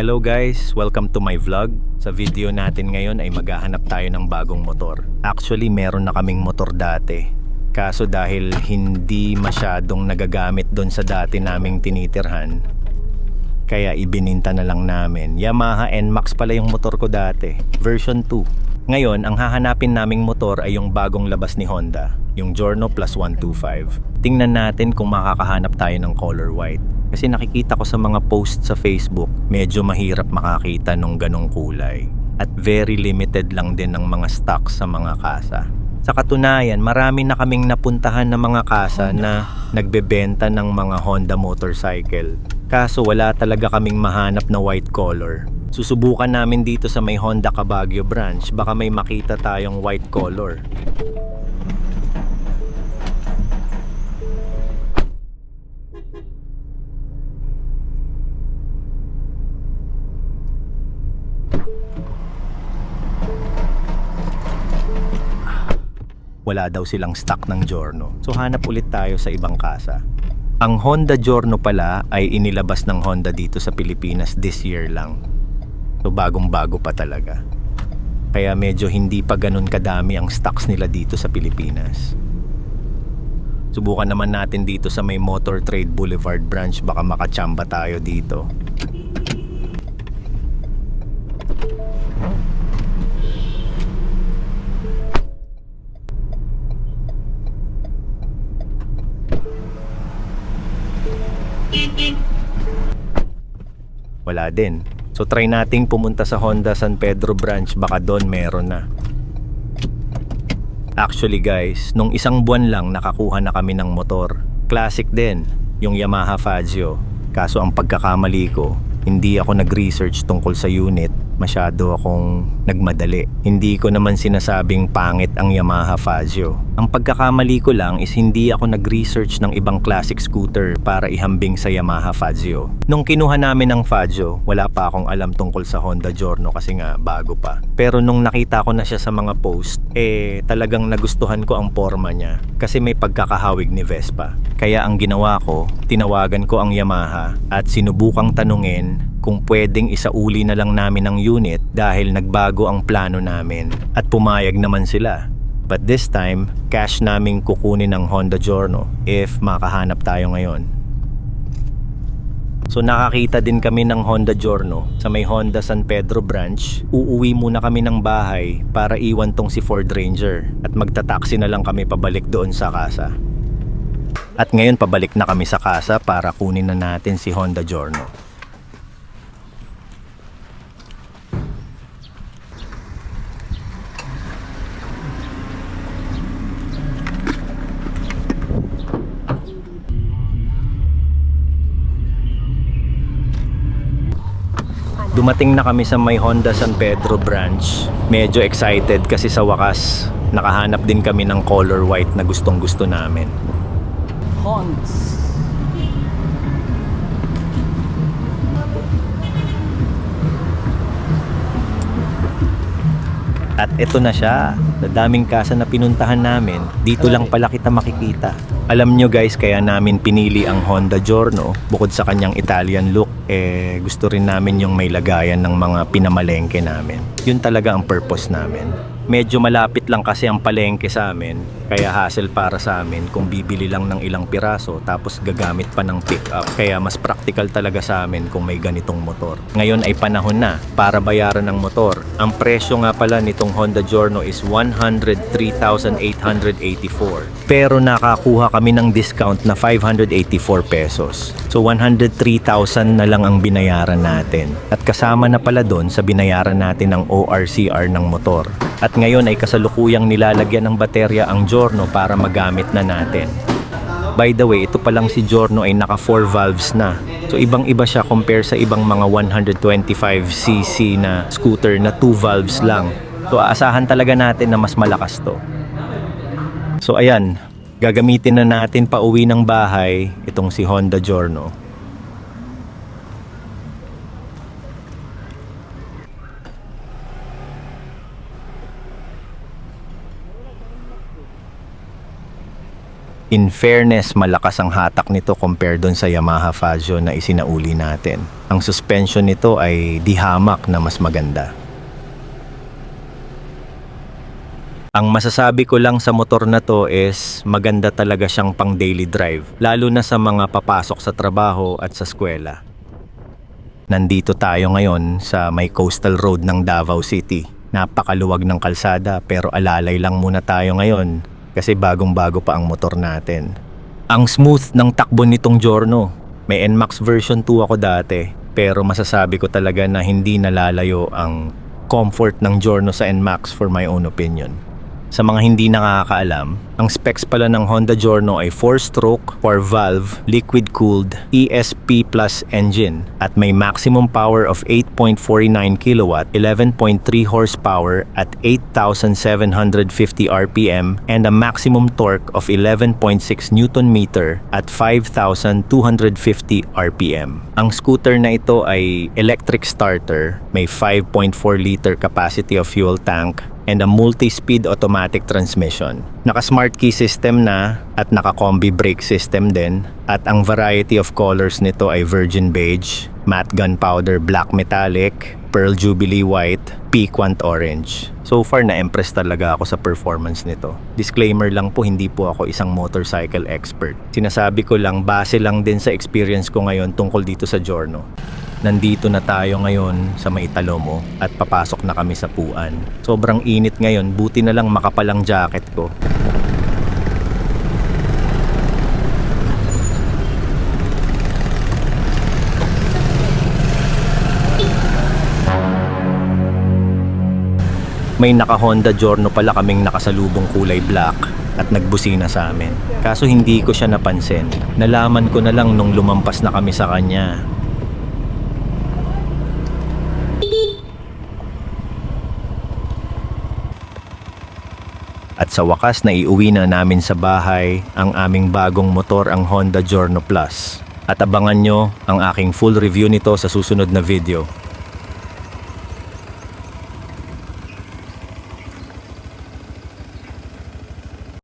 Hello guys! Welcome to my vlog. Sa video natin ngayon ay maghahanap tayo ng bagong motor. Actually, meron na kaming motor dati. Kaso dahil hindi masyadong nagagamit doon sa dati naming tinitirhan, kaya ibininta na lang namin. Yamaha NMAX pala yung motor ko dati, version 2. Ngayon, ang hahanapin naming motor ay yung bagong labas ni Honda, yung Giorno Plus 125. Tingnan natin kung makakahanap tayo ng color white. Kasi nakikita ko sa mga posts sa Facebook, medyo mahirap makakita nung ganong kulay. At very limited lang din ng mga stocks sa mga kasa. Sa katunayan, marami na kaming napuntahan ng mga kasa na nagbebenta ng mga Honda motorcycle. Kaso wala talaga kaming mahanap na white color. Susubukan namin dito sa may Honda Cabagyo branch, baka may makita tayong white color. Wala daw silang stock ng Giorno. So hanap ulit tayo sa ibang kasa. Ang Honda Giorno pala ay inilabas ng Honda dito sa Pilipinas this year lang. So bagong-bago pa talaga. Kaya medyo hindi pa ganun kadami ang stocks nila dito sa Pilipinas. Subukan naman natin dito sa may Motor Trade Boulevard branch baka makachamba tayo dito. Wala din. So try nating pumunta sa Honda San Pedro branch baka doon meron na. Actually guys, nung isang buwan lang nakakuha na kami ng motor. Classic din, yung Yamaha Fazio. Kaso ang pagkakamali ko, hindi ako nag-research tungkol sa unit. Masyado akong nagmadali. Hindi ko naman sinasabing pangit ang Yamaha Fazio. Ang pagkakamali ko lang is hindi ako nag-research ng ibang classic scooter para ihambing sa Yamaha Fazio. Nung kinuha namin ang Fazio, wala pa akong alam tungkol sa Honda Giorno kasi nga bago pa. Pero nung nakita ko na siya sa mga post, eh talagang nagustuhan ko ang forma niya kasi may pagkakahawig ni Vespa. Kaya ang ginawa ko, tinawagan ko ang Yamaha at sinubukang tanungin kung pwedeng isauli na lang namin ang unit dahil nagbago ang plano namin at pumayag naman sila. But this time, cash naming kukunin ng Honda Giorno if makahanap tayo ngayon. So nakakita din kami ng Honda Giorno sa may Honda San Pedro branch. Uuwi muna kami ng bahay para iwan tong si Ford Ranger at magtataksi na lang kami pabalik doon sa kasa. At ngayon pabalik na kami sa kasa para kunin na natin si Honda Giorno. Dumating na kami sa may Honda San Pedro branch. Medyo excited kasi sa wakas nakahanap din kami ng color white na gustong gusto namin. Honds. Ito na siya. Sa daming kasa na pinuntahan namin, dito lang pala kita makikita. Alam nyo guys, kaya namin pinili ang Honda Giorno. Bukod sa kanyang Italian look, eh gusto rin namin yung may lagayan ng mga pinamalengke namin. Yun talaga ang purpose namin. Medyo malapit lang kasi ang palengke sa amin, kaya hassle para sa amin kung bibili lang ng ilang piraso tapos gagamit pa ng pick-up. Kaya mas practical talaga sa amin kung may ganitong motor. Ngayon ay panahon na para bayaran ng motor. Ang presyo nga pala nitong Honda Giorno is 103,884. Pero nakakuha kami ng discount na 584 pesos. So 103,000 na lang ang binayaran natin. At kasama na pala doon sa binayaran natin ng ORCR ng motor. At ngayon ay kasalukuyang nilalagyan ng baterya ang Giorno para magamit na natin. By the way, ito pa lang si Giorno ay naka 4 valves na. So ibang iba siya compare sa ibang mga 125cc na scooter na 2 valves lang. So aasahan talaga natin na mas malakas to. So ayan, gagamitin na natin pa uwi ng bahay itong si Honda Giorno. In fairness, malakas ang hatak nito compare doon sa Yamaha Fazio na isinauli natin. Ang suspension nito ay di hamak na mas maganda. Ang masasabi ko lang sa motor na to is maganda talaga siyang pang daily drive, lalo na sa mga papasok sa trabaho at sa eskwela. Nandito tayo ngayon sa may coastal road ng Davao City. Napakaluwag ng kalsada pero alalay lang muna tayo ngayon kasi bagong-bago pa ang motor natin. Ang smooth ng takbo nitong Giorno. May NMAX version 2 ako dati pero masasabi ko talaga na hindi nalalayo ang comfort ng Giorno sa NMAX for my own opinion. Sa mga hindi nakakaalam, ang specs pala ng Honda Giorno ay 4-stroke, 4-valve, liquid-cooled, ESP Plus engine at may maximum power of 8.49 kW, 11.3 horsepower at 8,750 RPM and a maximum torque of 11.6 Newton meter at 5,250 RPM. Ang scooter na ito ay electric starter, may 5.4 liter capacity of fuel tank and a multi-speed automatic transmission. Naka-smart key system na at naka-combi brake system din at ang variety of colors nito ay virgin beige, matte gunpowder black metallic, pearl jubilee white, piquant orange. So far na-impress talaga ako sa performance nito. Disclaimer lang po, hindi po ako isang motorcycle expert. Sinasabi ko lang, base lang din sa experience ko ngayon tungkol dito sa Giorno. Nandito na tayo ngayon sa Maitalomo at papasok na kami sa Puan. Sobrang init ngayon, buti na lang makapalang jacket ko. May naka Honda Giorno pala kaming nakasalubong kulay black at nagbusina sa amin. Kaso hindi ko siya napansin. Nalaman ko na lang nung lumampas na kami sa kanya. At sa wakas na iuwi na namin sa bahay ang aming bagong motor ang Honda Giorno Plus. At abangan nyo ang aking full review nito sa susunod na video.